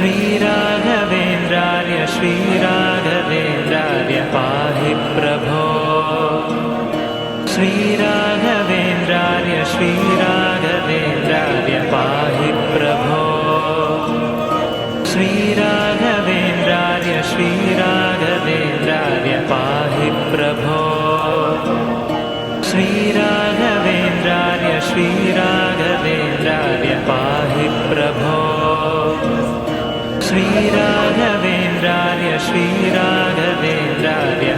श्रीराघवेन्द्रार्य श्रीराघवेन्द्रार्य पाहि प्रभो। श्रीराघवेन्द्रार्य श्रीराघवेन्द्रार्य पाहि प्रभो। श्रीराघवेन्द्रार्य श्रीराघवेन्द्रार्य श्रीराघवेन्द्रार्य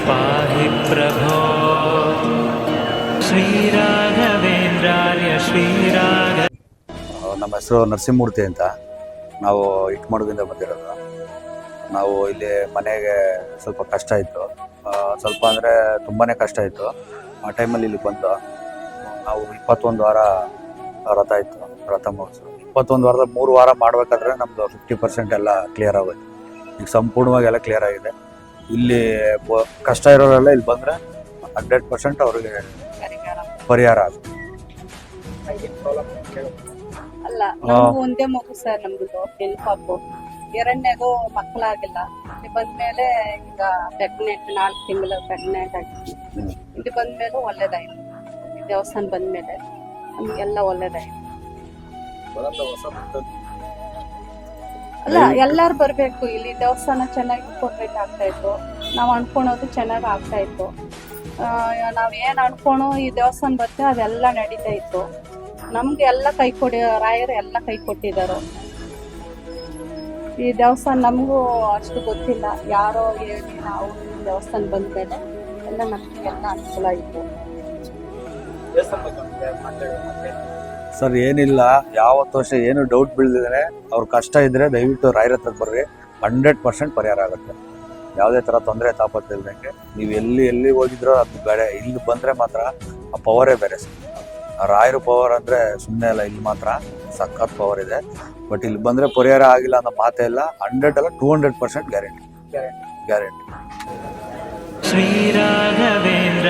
पाहि प्रभो श्रीराघवेन्द्रार्य श्रीराघ ನಮ್ಮ ಹೆಸರು ನರಸಿಂಹಮೂರ್ತಿ ಅಂತ ನಾವು ಇಟ್ಮಡುಗಿಂದ ಬಂದಿರೋದು ನಾವು ಇಲ್ಲಿ ಮನೆಗೆ ಸ್ವಲ್ಪ ಕಷ್ಟ ಇತ್ತು ಆ, ಸ್ವಲ್ಪ ಅಂದರೆ ತುಂಬಾ ಕಷ್ಟ ಇತ್ತು ಆ ಟೈಮಲ್ಲಿ ಇಲ್ಲಿ ಬಂದು ನಾವು ಇಪ್ಪತ್ತೊಂದು ವಾರ ರಥ ಇತ್ತು ರಥ ಮಹೋತ್ಸವ ಇಪ್ಪತ್ತೊಂದು ವಾರದ ಮೂರು ವಾರ ಮಾಡಬೇಕಾದ್ರೆ ನಮ್ದು ಫಿಫ್ಟಿ ಪರ್ಸೆಂಟ್ ಎಲ್ಲ ಕ್ಲಿಯರ್ ಆಗುತ್ತೆ ಈಗ ಸಂಪೂರ್ಣವಾಗಿ ಎಲ್ಲ ಕ್ಲಿಯರ್ ಆಗಿದೆ. ಇಲ್ಲಿ ಕಷ್ಟ ಇರೋರೆಲ್ಲ ಇಲ್ಲಿ ಬಂದರೆ ಹಂಡ್ರೆಡ್ ಪರ್ಸೆಂಟ್ ಅವ್ರಿಗೆ ಪರಿಹಾರ. ಆಗುತ್ತೆ. ಅಲ್ಲ ಒಂದೇ ಮಗು ಸರ್ ನಮ್ದು ಪಾಪು ಎರಡನೇದು ಮಕ್ಕಳಾಗಿಲ್ಲ. ಇಲ್ಲಿ ಬಂದ್ಮೇಲೆ ಈಗ ಪ್ರೆಗ್ನೆಂಟ್ ನಾಲ್ಕು ತಿಂಗಳು ಪ್ರೆಗ್ನೆಂಟ್ ಹ್ಮ್. ಇಲ್ಲಿ ಬಂದ್ಮೇಲೆ ಒಳ್ಳೇದಾಯ್ತು. ದೇವಸ್ಥಾನ ಬಂದ್ಮೇಲೆ ನಮ್ಗೆಲ್ಲ ಒಳ್ಳೇದಾಯ್ತು. ಅಲ್ಲ ಎಲ್ಲಾರು ಬರ್ಬೇಕು. ಇಲ್ಲಿ ದೇವಸ್ಥಾನ ಚೆನ್ನಾಗಿ ಕೊಡ್ಬೇಕಾಗ್ತಾ ಇತ್ತು. ನಾವ್ ಅನ್ಕೊಳೋದು ಚೆನ್ನಾಗಿ ಆಗ್ತಾ ಇತ್ತು. ನಾವ್ ಏನ್ ಅನ್ಕೊಳೋ ಈ ದೇವಸ್ಥಾನ ಬರ್ತೇವೆ ಅದೆಲ್ಲ ನಡೀತಾ ಇತ್ತು. ನಮ್ಗೆ ಎಲ್ಲ ಕೈ ಕೊಡಿ ರಾಯರು ಎಲ್ಲ ಕೈ ಕೊಟ್ಟಿದ್ದಾರೆ ಈ ದೇವಸ್ಥಾನ ನಮಗೂ ಅಷ್ಟು ಗೊತ್ತಿಲ್ಲ. ಯಾರೋ ಹೇಳಿ ನಾವು ದೇವಸ್ಥಾನ ಬಂದ್ಮೇಲೆ ಎಲ್ಲ ನಮ್ಗೆಲ್ಲ ಅನುಕೂಲ ಆಯ್ತು. ಸರ್, ಏನಿಲ್ಲ. ಯಾವತ್ತು ವರ್ಷ ಏನು ಡೌಟ್ ಬೀಳ್ದಿದ್ರೆ, ಅವ್ರ ಕಷ್ಟ ಇದ್ರೆ ದಯವಿಟ್ಟು ರಾಯರ ಹತ್ರ ಬರ್ರಿ. ಹಂಡ್ರೆಡ್ ಪರ್ಸೆಂಟ್ ಪರಿಹಾರ ಆಗುತ್ತೆ. ಯಾವುದೇ ಥರ ತೊಂದರೆ ತಾಪತ್ತಿಲ್ದಂಗೆ ನೀವು ಎಲ್ಲಿ ಎಲ್ಲಿ ಹೋಗಿದ್ರೋ ಅದು ಬೇರೆ ಇಲ್ಲಿ ಬಂದರೆ ಮಾತ್ರ ಆ ಪವರೇ ಬೇರೆ ಸರ್. ರಾಯರ ಪವರ್ ಅಂದರೆ ಸುಮ್ಮನೆ ಅಲ್ಲ, ಇಲ್ಲಿ ಮಾತ್ರ ಸಖತ್ ಪವರ್ ಇದೆ. ಬಟ್ ಇಲ್ಲಿ ಬಂದರೆ ಪರಿಹಾರ ಆಗಿಲ್ಲ ಅನ್ನೋ ಮಾತೇ ಇಲ್ಲ. ಹಂಡ್ರೆಡ್ ಅಲ್ಲ two hundred percent guarantee guarantee Shri Raghavendra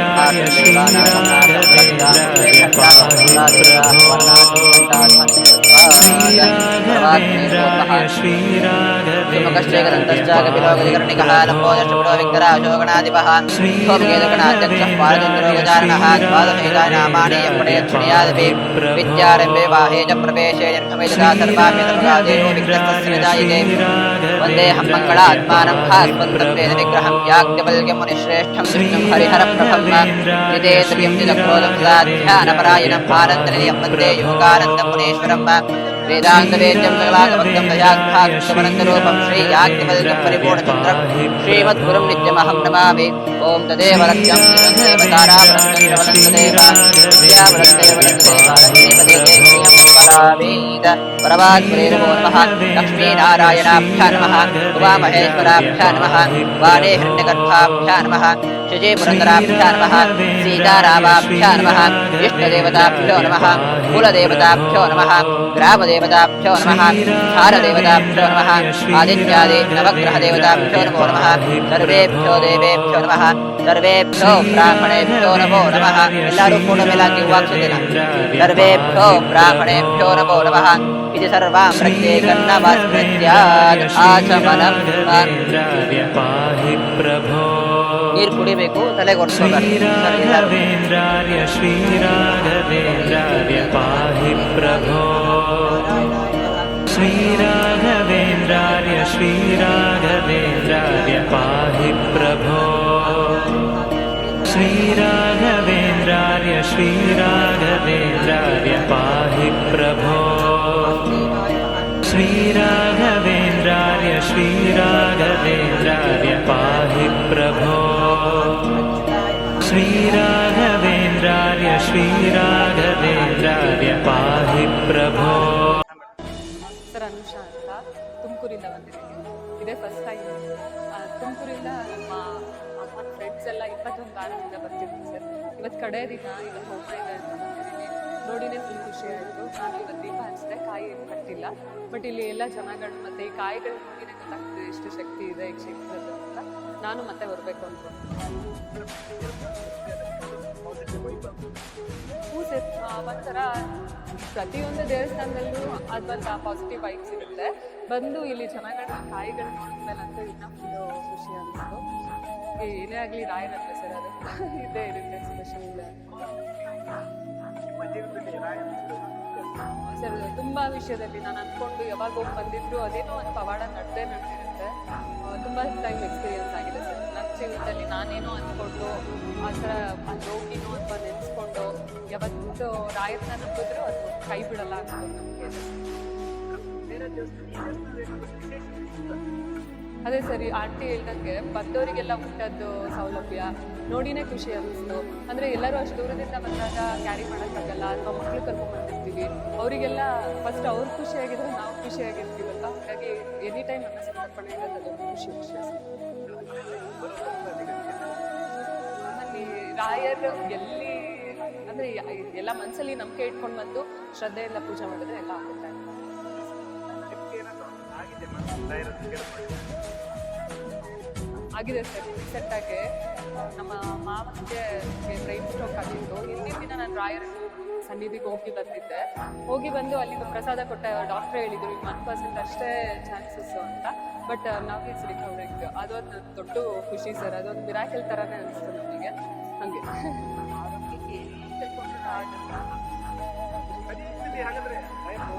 Thank you. विद्यारम्भे बाहे च प्रवेशे निर्गमिता सर्वाभ्यतर्गादेवो वन्देऽहं मङ्गलात्मानं भास्वन्तवेद विग्रहं याज्ञवल्क्यमुनिश्रेष्ठं विष्णुं हरिहरप्रभं हृदे त्रियं चिदक्रोधं सदा ध्यानपरायणम् आनन्दनिलयं वन्दे योगानन्दं मुनीश्वरं వేదాంతవేద్యం సకలాకవక్తం దయాఖ్యాక్షమనందరూపం శ్రీయాజ్ఞవల్కం పరిపూర్ణచంద్రం శ్రీమద్గురుం నిత్యమహం నమామి ఓం తదేవ లక్ష్యం లక్ష్మీనారాయణాభ్యా నమ ఉమామహేశ్వరాభ్యా నమ వాణే హిరణ్యగర్భాభ్యా నమ శుచే పురందరాభ్యా నమ సీతారామాభ్యా నమ ఇష్టదేవతాభ్యో నమ కులదేవతాభ్యో నమ గ్రామదేవ नमः कुलदेवताभ्यो नमः ग्रामदेवताभ्यो नमः स्थानदेवताभ्यो नमः आदित्यादि नवग्रहदेवताभ्यो नमो नमः सर्वेभ्यो देवेभ्यो नमः सर्वेभ्यो ब्राह्मणेभ्यो नमो नमः ಎಲ್ಲರೂ ಕೂಡ ಮೇಲಾಗಿ ವಾಗ್ಸುತ್ತಿಲ್ಲ ಸರ್ವೇಭ್ಯೋ ಬ್ರಾಹ್ಮಣೇಭ್ಯೋ ನಮೋ ನಮಃ ಇದು ಸರ್ವಾ ಪ್ರತ್ಯೇಕನ್ನಮಸ್ಮೃತ್ಯ ಆಚಮನಂ श्रीराघवेन्द्राय पाहि प्रभो ನೀರು ಕುಡಿಬೇಕು ತಲೆಗೆ ಒಡ್ಸ್ಕೋಬಾರ್ದು ಸರ್, ಎಲ್ಲರೂ. श्रीराघवेन्द्राय श्रीराघवेन्द्राय श्रीरानवेन्द्रार्य श्रीराघदे पाहि प्रभो। श्रीरानवेन्द्रार्य श्रीराघदे पाहि प्रभो। श्रीरा ಫ್ರೆಂಡ್ಸ್ ಎಲ್ಲ ಇಪ್ಪತ್ತೊಂದು ವಾರದಿಂದ ಬರ್ತಿದ್ದೀನಿ ಸರ್ ಇವತ್ತು ಕಡೆ ದಿನ ಇವತ್ತು ಹೋಗ್ತಾ ಇದೆ ಅಂತ ಬಂದಿದ್ದೀನಿ. ನೋಡಿನೇ ಫುಲ್ ಖುಷಿ ಆಯಿತು. ನಾನು ಇವತ್ತು ದೀಪ ಹಚ್ಚಿದೆ, ಕಾಯಿ ಏನು ಕಟ್ಟಿಲ್ಲ. ಬಟ್ ಇಲ್ಲಿ ಎಲ್ಲ ಜನಗಳು ಮತ್ತು ಈ ಕಾಯಿಗಳು ನನಗೆ ಗೊತ್ತಾಗ್ತದೆ ಎಷ್ಟು ಶಕ್ತಿ ಇದೆ, ಈ ಕ್ಷೇತ್ರದಲ್ಲಿ ಅಂತ. ನಾನು ಮತ್ತೆ ಬರಬೇಕು ಅಂತ ಹ್ಞೂ ಸರ್ ಒಂಥರ ಪ್ರತಿಯೊಂದು ದೇವಸ್ಥಾನದಲ್ಲೂ ಅದೊಂದು ಪಾಸಿಟಿವ್ ವೈಬ್ಸ್ ಇರುತ್ತೆ. ಬಂದು ಇಲ್ಲಿ ಜನಗಳ ಕಾಯಿಗಳು ನೋಡಿದ್ಮೇಲೆ ಅಂತೂ ಇನ್ನೂ ಫುಲ್ಲು ಖುಷಿ ಅನಿಸ್ತು. ಏನೇ ಆಗಲಿ ರಾಯರತ್ರ ಸರ್, ಅದು ಇದೇ ಇರುತ್ತೆ ಸ್ಪೆಷಲ್ ಸರ್, ತುಂಬ ವಿಷಯದಲ್ಲಿ ನಾನು ಅಂದ್ಕೊಂಡು ಯಾವಾಗ ಹೋಗಿ ಬಂದಿದ್ರು ಅದೇನೋ ಒಂದು ಪವಾಡ ನಡೆದೇ ನಡೆದಿರುತ್ತೆ. ತುಂಬ ಟೈಮ್ ಎಕ್ಸ್ಪೀರಿಯನ್ಸ್ ಆಗಿದೆ ಸರ್. ನನ್ನ ಜೀವನದಲ್ಲಿ ನಾನೇನೋ ಅಂದ್ಕೊಂಡು ಆ ಥರ ಅಲ್ಲಿ ಹೋಗಿನೋ ಅಥವಾ ನೆನೆಸ್ಕೊಂಡು, ಯಾವತ್ತು ರಾಯರನ್ನ ನಂಬಿದ್ರು ಅದು ಕೈ ಬಿಡಲ್ಲ ಅನ್ಕೊಂಡು ನಮಗೆ ಅದೇ ಸರಿ ಆಂಟಿ ಹೇಳ್ದಂಗೆ ಬಂದವರಿಗೆಲ್ಲ ಊಟದ್ದು ಸೌಲಭ್ಯ, ನೋಡಿನೇ ಖುಷಿ ಅನ್ನಿಸ್ತು ಅಂದರೆ ಎಲ್ಲರೂ ಅಷ್ಟು ದೂರದಿಂದ ಬಂದಾಗ ಕ್ಯಾರಿ ಮಾಡೋಕ್ಕಾಗಲ್ಲ ಅಥವಾ ಮಕ್ಕಳು ಕರ್ಕೊಂಡು ಬಂದಿರ್ತೀವಿ ಅವರಿಗೆಲ್ಲ ಫಸ್ಟ್ ಅವ್ರು ಖುಷಿಯಾಗಿದ್ರೆ ನಾವು ಖುಷಿಯಾಗಿರ್ತೀವಲ್ಲ ಹಾಗಾಗಿ ಎನಿ ಟೈಮ್ ನಮ್ಮ ಸಮರ್ಪಣೆ ಖುಷಿ ವಿಷಯ. ಅಲ್ಲಿ ರಾಯರು ಎಲ್ಲಿ ಅಂದರೆ ಎಲ್ಲ ಮನಸ್ಸಲ್ಲಿ ನಂಬಿಕೆ ಇಟ್ಕೊಂಡು ಬಂದು ಶ್ರದ್ಧೆಯಿಂದ ಪೂಜೆ ಮಾಡಿದ್ರೆ ಎಲ್ಲ ಆಗುತ್ತೆ ಆಗಿದೆ ಸರ್ ರೀಸೆಂಟ್ ಆಗಿ. ನಮ್ಮ ಮಾವನಿಗೆ ಬ್ರೈನ್ ಸ್ಟ್ರೋಕ್ ಆಗಿತ್ತು. ಹಿಂದಿನ ದಿನ ನಾನು ರಾಯರ್ ಸನ್ನಿಧಿಗೆ ಹೋಗಿ ಬಂದಿದ್ದೆ. ಹೋಗಿ ಬಂದು ಅಲ್ಲಿ ಪ್ರಸಾದ ಕೊಟ್ಟ ಡಾಕ್ಟ್ರ್ ಹೇಳಿದ್ರು ಈಗ ಒನ್ ಪರ್ಸೆಂಟ್ ಅಷ್ಟೇ ಚಾನ್ಸಸ್ ಅಂತ. ಬಟ್ ನಾವು ಇಸ್ ರಿಕವರಿಂಗ್ ಅದೊಂದು ದೊಡ್ಡ ಖುಷಿ ಸರ್. ಅದೊಂದು ಮಿರಾಕಲ್ ಥರನೇ ಅನಿಸ್ತು ನಮಗೆ. ಹಾಗೆ.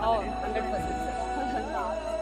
ಹೌದು ಹಂಡ್ರೆಡ್ ಪರ್ಸೆಂಟ್ ಸರ್.